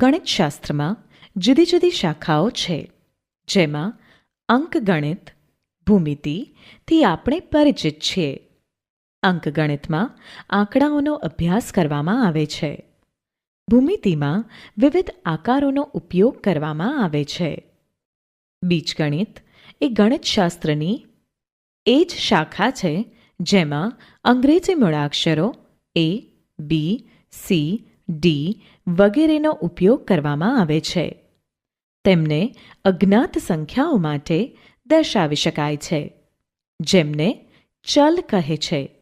ગણિતશાસ્ત્રમાં જુદી જુદી શાખાઓ છે, જેમાં અંકગણિત ભૂમિતિથી આપણે પરિચિત છીએ. અંકગણિતમાં આંકડાઓનો અભ્યાસ કરવામાં આવે છે. ભૂમિતિમાં વિવિધ આકારોનો ઉપયોગ કરવામાં આવે છે. બીજગણિત એ ગણિતશાસ્ત્રની એ જ શાખા છે, જેમાં અંગ્રેજી મૂળાક્ષરો એ બી સી ડી વગેરેનો ઉપયોગ કરવામાં આવે છે. તેમને અજ્ઞાત સંખ્યાઓ માટે દર્શાવી શકાય છે, જેમને ચલ કહે છે.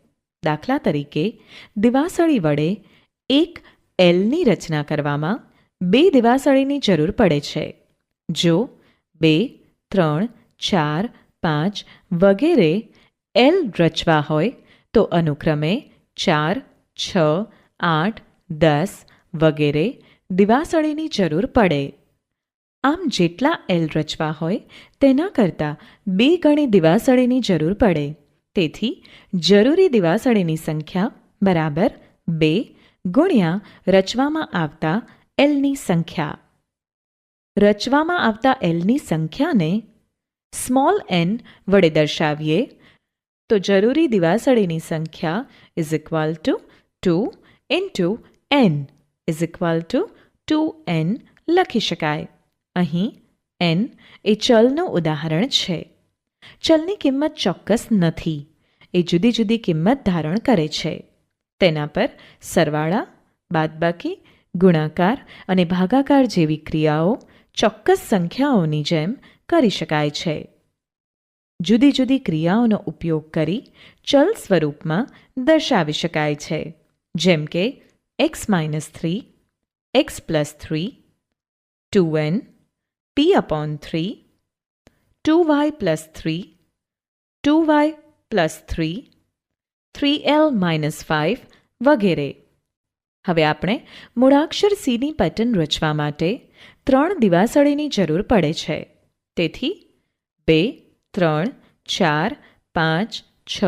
દાખલા તરીકે, દિવાસળી વડે એક એલની રચના કરવામાં બે દિવાસળીની જરૂર પડે છે. જો બે, ત્રણ, ચાર, પાંચ વગેરે એલ રચવા હોય, તો અનુક્રમે ચાર, છ, આઠ દસ વગેરે દિવાસળીની જરૂર પડે. આમ જેટલા એલ રચવા હોય, તેના કરતાં બે ગણી દિવાસળીની જરૂર પડે. તેથી જરૂરી દિવાસળીની સંખ્યા બરાબર બે ગુણ્યા રચવામાં આવતા એલની સંખ્યા. રચવામાં આવતા એલની સંખ્યાને સ્મોલ એન વડે દર્શાવીએ, તો જરૂરી દિવાસળીની સંખ્યા is equal to two into N is equal to two N લખી શકાય. અહીં એન એ ચલનું ઉદાહરણ છે. ચલની કિંમત ચોક્કસ નથી. એ જુદી જુદી કિંમત ધારણ કરે છે. તેના પર સરવાળા, બાદબાકી, ગુણાકાર અને ભાગાકાર જેવી ક્રિયાઓ ચોક્કસ સંખ્યાઓની જેમ કરી શકાય છે. જુદી જુદી ક્રિયાઓનો ઉપયોગ કરી ચલ સ્વરૂપમાં દર્શાવી શકાય છે. જેમ કે X plus three two N P upon three two Y plus three two Y plus three three L minus five વગેરે. હવે આપણે મૂળાક્ષર સીની પેટર્ન રચવા માટે ત્રણ દિવાસળીની જરૂર પડે છે. તેથી બે, ત્રણ, ચાર, પાંચ, છ,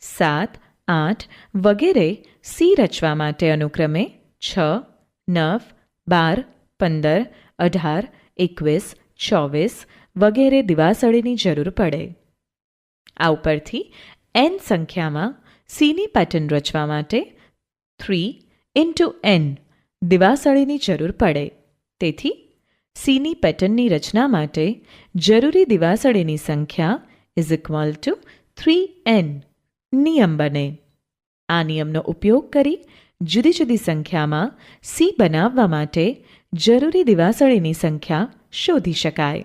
સાત આઠ વગેરે સી રચવા માટે અનુક્રમે છ, નવ, બાર, પંદર, અઢાર, એકવીસ, ચોવીસ વગેરે દિવાસળીની જરૂર પડે. આ ઉપરથી એન સંખ્યામાં સીની પેટર્ન રચવા માટે થ્રી ઇન્ટુ એન દિવાસળીની જરૂર પડે. તેથી સીની પેટર્નની રચના માટે જરૂરી દિવાસળીની સંખ્યા is equal to three N નિયમ બને. આ નિયમનો ઉપયોગ કરી જુદી જુદી સંખ્યામાં સી બનાવવા માટે જરૂરી દિવાસળીની સંખ્યા શોધી શકાય.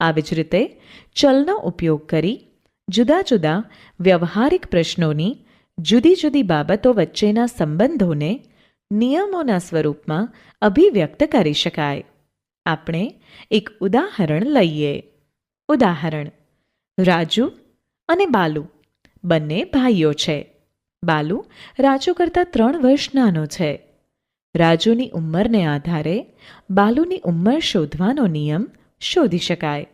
આવી જ રીતે ચલનો ઉપયોગ કરી જુદા જુદા વ્યવહારિક પ્રશ્નોની જુદી જુદી બાબતો વચ્ચેના સંબંધોને નિયમોના સ્વરૂપમાં અભિવ્યક્ત કરી શકાય. આપણે એક ઉદાહરણ લઈએ. ઉદાહરણ, રાજુ અને બાલુ. બંને ભાઈઓ છે. બાલુ રાજુ કરતાં ત્રણ વર્ષ નાનો છે. રાજુની ઉંમરને આધારે બાલુની ઉંમર શોધવાનો નિયમ શોધી શકાય.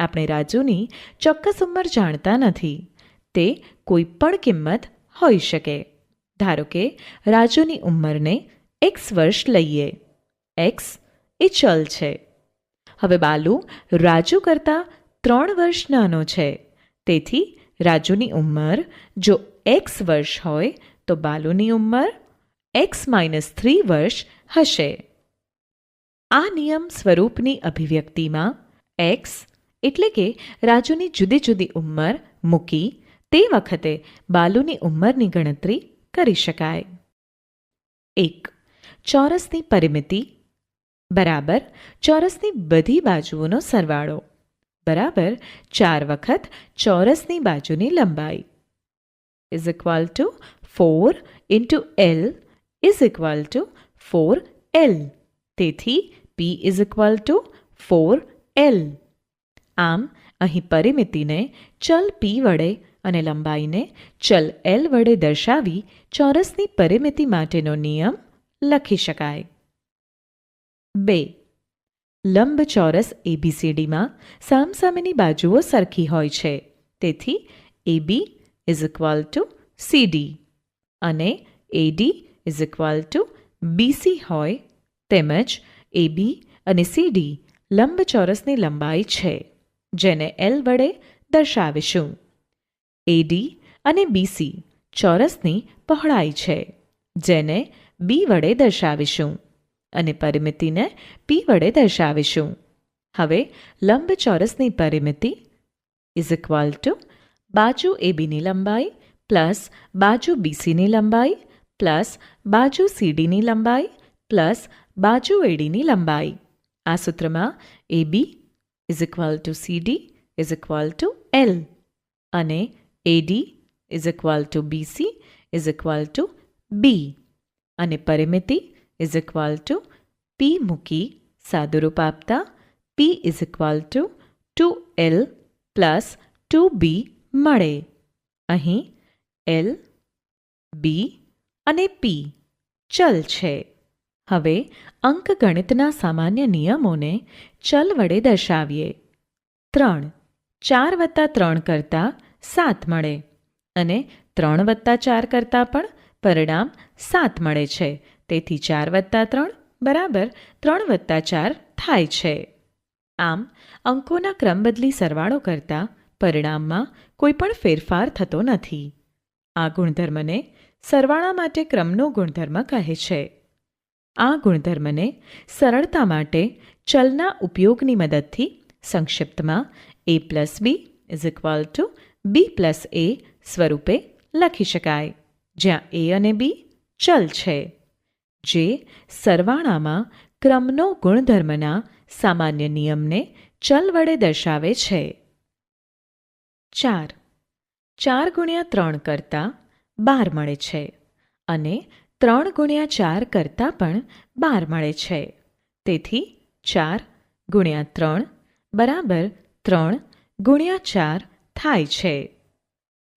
આપણે રાજુની ચોક્કસ ઉંમર જાણતા નથી. તે કોઈ પણ કિંમત હોઈ શકે. ધારો કે રાજુની ઉંમરને એક્સ વર્ષ લઈએ. એક્સ એ ચલ છે. હવે બાલુ રાજુ કરતાં ત્રણ વર્ષ નાનો છે. તેથી રાજુની ઉંમર, જો એક્સ વર્ષ હોય, તો બાલુની ઉંમર એક્સ માઇનસ થ્રી વર્ષ હશે. આ નિયમ સ્વરૂપની અભિવ્યક્તિમાં એક્સ એટલે કે રાજુની જુદી જુદી ઉંમર મૂકી તે વખતે બાલુની ઉંમરની ગણતરી કરી શકાય. એક, ચોરસની પરિમિતિ. બરાબર, ચોરસની બધી બાજુઓનો સરવાળો. બરાબર ચાર વખત ચોરસની બાજુની લંબાઈ. Is equal to four into L is equal to four L તેથી P is equal to four L આમ, અહીં પરિમિતિને ચલ પી વડે અને લંબાઈને ચલ એલ વડે દર્શાવી ચોરસની પરિમિતિ માટેનો નિયમ લખી શકાય. બે. લંબચોરસ એબીસીડીમાં સામસામેની બાજુઓ સરખી હોય છે. તેથી AB is equal to CD અને AD is equal to BC હોય તેમજ એ બી અને સી ડી લંબચોરસની લંબાઈ છે, જેને એલ વડે દર્શાવીશું. એડી અને બીસી ચોરસની પહોળાઈ છે, જેને બી વડે દર્શાવીશું. અને પરિમિતિને પી વડે દર્શાવીશું. હવે લંબચોરસની પરિમિતિ ઇઝ ઇક્વલ ટુ બાજુ એબીની લંબાઈ પ્લસ બાજુ બીસીની લંબાઈ પ્લસ બાજુ સીડીની લંબાઈ પ્લસ બાજુ એડીની લંબાઈ. આ સૂત્રમાં AB is equal to CD is equal to L અને AD is equal to BC is equal to B અને પરિમિતિ ઇઝ ઇક્વલ ટુ પી મૂકી સાદુરૂપ આપતા is equal to two L plus two B મળે અહીં એલ બી અને પી ચલ છે હવે અંકગણિતના સામાન્ય નિયમોને ચલ વડે દર્શાવીએ ત્રણ ચાર વત્તા ત્રણ કરતાં સાત મળે અને ત્રણ વત્તા ચાર કરતાં પણ પરિણામ સાત મળે છે તેથી ચાર વત્તા ત્રણ બરાબર ત્રણ વત્તા ચાર થાય છે. આમ, અંકોના ક્રમબદલી સરવાળો કરતાં પરિણામમાં કોઈ પણ ફેરફાર થતો નથી. આ ગુણધર્મને સરવાળા માટે ક્રમનો ગુણધર્મ કહે છે. આ ગુણધર્મને સરળતા માટે ચલના ઉપયોગની મદદથી સંક્ષિપ્તમાં A plus B is equal to B plus A સ્વરૂપે લખી શકાય, જ્યાં એ અને બી ચલ છે. જે સરવાળામાં ક્રમનો ગુણધર્મના સામાન્ય નિયમને ચલ વડે દર્શાવે છે. ચાર. ચાર ગુણ્યા ત્રણ કરતાં બાર મળે છે અને ત્રણ ગુણ્યા ચાર કરતાં પણ બાર મળે છે. તેથી ચાર ગુણ્યા ત્રણ બરાબર ત્રણ ગુણ્યા ચાર થાય છે.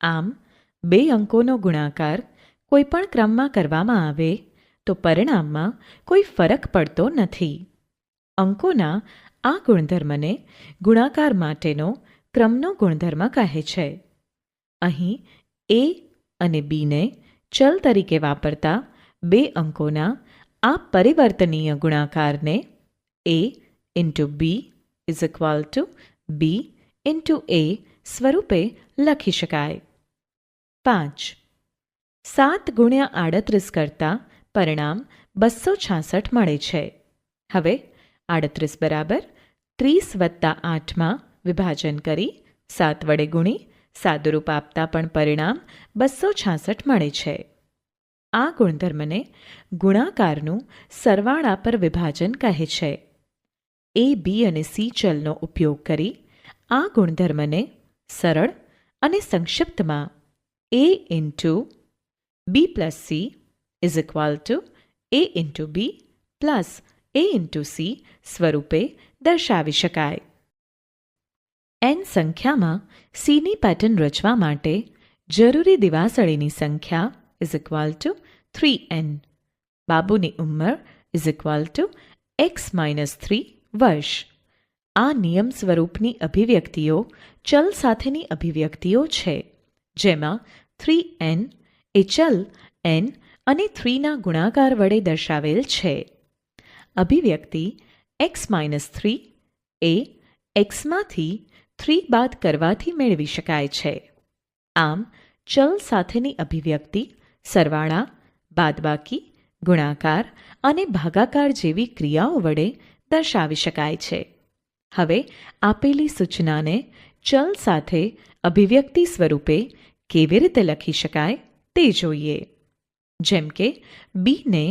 આમ બે અંકોનો ગુણાકાર કોઈપણ ક્રમમાં કરવામાં આવે તો પરિણામમાં કોઈ ફરક પડતો નથી. અંકોના આ ગુણધર્મને ગુણાકાર માટેનો ક્રમનો ગુણધર્મ કહે છે. અહીં એ અને બીને ચલ તરીકે વાપરતા બે અંકોના આ પરિવર્તનીય ગુણાકારને A into B is equal to B into A સ્વરૂપે લખી શકાય. પાંચ. સાત ગુણ્યા આડત્રીસ કરતાં પરિણામ બસો છાસઠ મળે છે. હવે આડત્રીસ બરાબર ત્રીસ વત્તા આઠમાં વિભાજન કરી સાત વડે ગુણી સાદુરૂપ આપતા પણ પરિણામ બસો છાસઠ મળે છે. આ ગુણધર્મને ગુણાકારનું સરવાળા પર વિભાજન કહે છે. એ, બી અને સી ચલનો ઉપયોગ કરી આ ગુણધર્મને સરળ અને સંક્ષિપ્તમાં A into B plus C is equal to A into B plus A into C સ્વરૂપે દર્શાવી શકાય એન સંખ્યામાં સીની પેટર્ન રચવા માટે જરૂરી દિવાસળીની સંખ્યા is equal to three N બાબુની ઉંમર is equal to X minus three વર્ષ આ નિયમ સ્વરૂપની અભિવ્યક્તિઓ ચલ સાથેની અભિવ્યક્તિઓ છે. જેમાં થ્રી એન એ ચલ એન અને થ્રીના ગુણાકાર વડે દર્શાવેલ છે. અભિવ્યક્તિ એક્સ માઇનસ થ્રી એ એક્સમાંથી થ્રી બાદ કરવાથી મેળવી શકાય છે. આમ, ચલ સાથેની અભિવ્યક્તિ સરવાળા, બાદબાકી, ગુણાકાર અને ભાગાકાર જેવી ક્રિયાઓ વડે દર્શાવી શકાય છે. હવે આપેલી સૂચનાને ચલ સાથે અભિવ્યક્તિ સ્વરૂપે કેવી રીતે લખી શકાય તે જોઈએ. જેમ કે બીને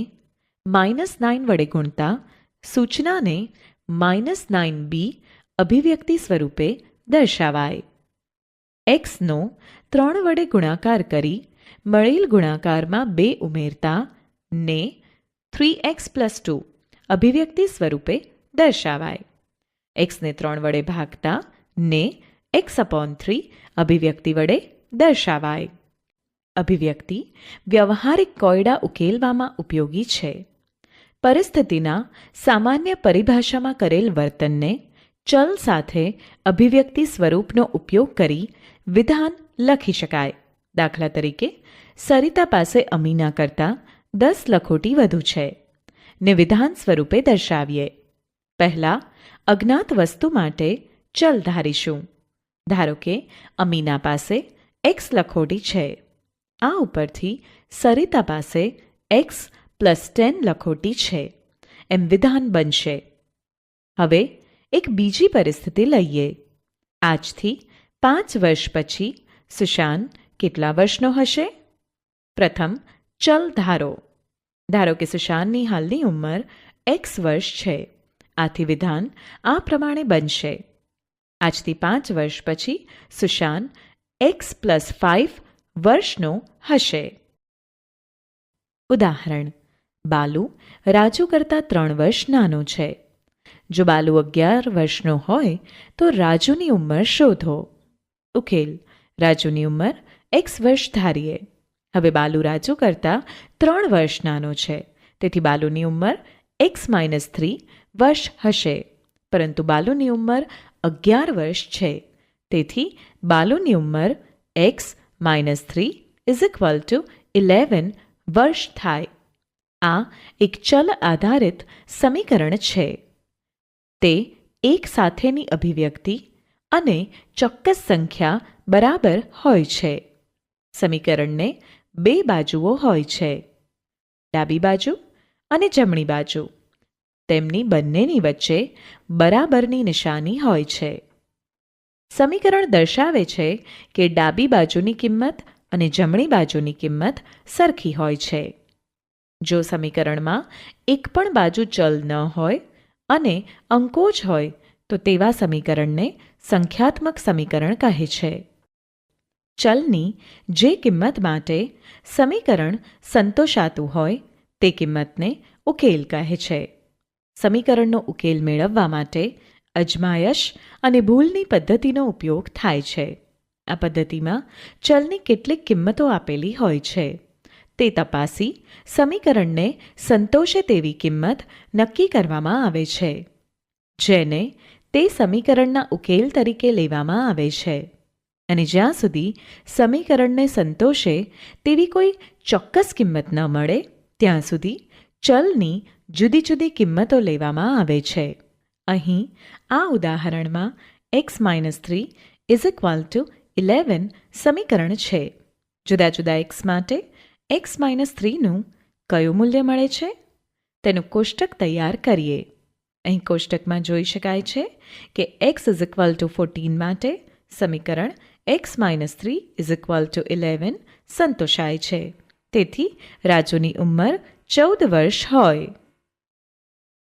માઇનસ નાઇન વડે ગુણતા સૂચનાને માઇનસ નાઇન બી અભિવ્યક્તિ સ્વરૂપે દર્શાવાય એક્સનો ત્રણ વડે ગુણાકાર કરી મળેલ ગુણાકારમાં બે ઉમેરતા ને થ્રી એક્સ પ્લસ ટુ અભિવ્યક્તિ સ્વરૂપે દર્શાવાય એક્સને ત્રણ વડે ભાગતા ને એક્સ અપોન થ્રી અભિવ્યક્તિ વડે દર્શાવાય અભિવ્યક્તિ વ્યવહારિક કોયડા ઉકેલવામાં ઉપયોગી છે. પરિસ્થિતિના સામાન્ય પરિભાષામાં કરેલ વર્તનને ચલ સાથે અભિવ્યક્તિ સ્વરૂપનો ઉપયોગ કરી વિધાન લખી શકાય. દાખલા તરીકે, સરિતા પાસે અમીના કરતાં દસ લખોટી વધુ છે. ને વિધાન સ્વરૂપે દર્શાવીએ. પહેલાં, અજ્ઞાત વસ્તુ માટે ચલ ધારીશું. ધારો કે, અમીના પાસે એક્સ લખોટી છે. આ ઉપરથી સરિતા પાસે એક્સ પ્લસ ટેન લખોટી છે. એમ વિધાન બનશે. હવે એક બીજી પરિસ્થિતિ લઈએ. આજથી પાંચ વર્ષ પછી સુશાન કેટલા વર્ષનો હશે? પ્રથમ, ચલ ધારો. ધારો કે સુશાનની હાલની ઉંમર એક્સ વર્ષ છે. આથી વિધાન આ પ્રમાણે બનશે. આજથી પાંચ વર્ષ પછી સુશાન એક્સ પ્લસ ફાઇવ વર્ષનો હશે. ઉદાહરણ, બાલુ રાજુ કરતાં ત્રણ વર્ષ નાનો છે. જો બાલુ અગિયાર વર્ષનો હોય, તો રાજુની ઉંમર શોધો. ઉકેલ, રાજુની ઉંમર એક્સ વર્ષ ધારીએ. હવે બાલુ રાજુ કરતાં ત્રણ વર્ષ નાનો છે. તેથી બાલુની ઉંમર એક્સ માઇનસ થ્રી વર્ષ હશે. પરંતુ બાલુની ઉંમર અગિયાર વર્ષ છે. તેથી બાલુની ઉંમર X minus three is equal to eleven વર્ષ થાય આ એક ચલ આધારિત સમીકરણ છે તે એક સાથેની અભિવ્યક્તિ અને ચોક્કસ સંખ્યા બરાબર હોય છે સમીકરણને બે બાજુઓ હોય છે ડાબી બાજુ અને જમણી બાજુ. તેમની બંનેની વચ્ચે બરાબરની નિશાની હોય છે. સમીકરણ દર્શાવે છે કે ડાબી બાજુની કિંમત અને જમણી બાજુની કિંમત સરખી હોય છે. જો સમીકરણમાં એક પણ બાજુ ચલ ન હોય અને અંકો જ હોય, તો તેવા સમીકરણને સંખ્યાત્મક સમીકરણ કહે છે. ચલની જે કિંમત માટે સમીકરણ સંતોષાતું હોય, તે કિંમતને ઉકેલ કહે છે. સમીકરણનો ઉકેલ મેળવવા માટે અજમાયશ અને ભૂલની પદ્ધતિનો ઉપયોગ થાય છે. આ પદ્ધતિમાં ચલની કેટલીક કિંમતો આપેલી હોય છે. તે તપાસી સમીકરણને સંતોષે તેવી કિંમત નક્કી કરવામાં આવે છે, જેને તે સમીકરણના ઉકેલ તરીકે લેવામાં આવે છે. અને જ્યાં સુધી સમીકરણને સંતોષે તેવી કોઈ ચોક્કસ કિંમત ન મળે, ત્યાં સુધી ચલની જુદી જુદી કિંમતો લેવામાં આવે છે. અહીં આ ઉદાહરણમાં X minus three is equal to eleven સમીકરણ છે. જુદા જુદા એક્સ માટે એક્સ માઇનસ થ્રીનું કયું મૂલ્ય મળે છે? તેનું કોષ્ટક તૈયાર કરીએ. અહીં કોષ્ટકમાં જોઈ શકાય છે કે X is equal to fourteen માટે સમીકરણ X minus three is equal to eleven સંતોષાય છે. તેથી રાજુની ઉંમર ચૌદ વર્ષ હોય.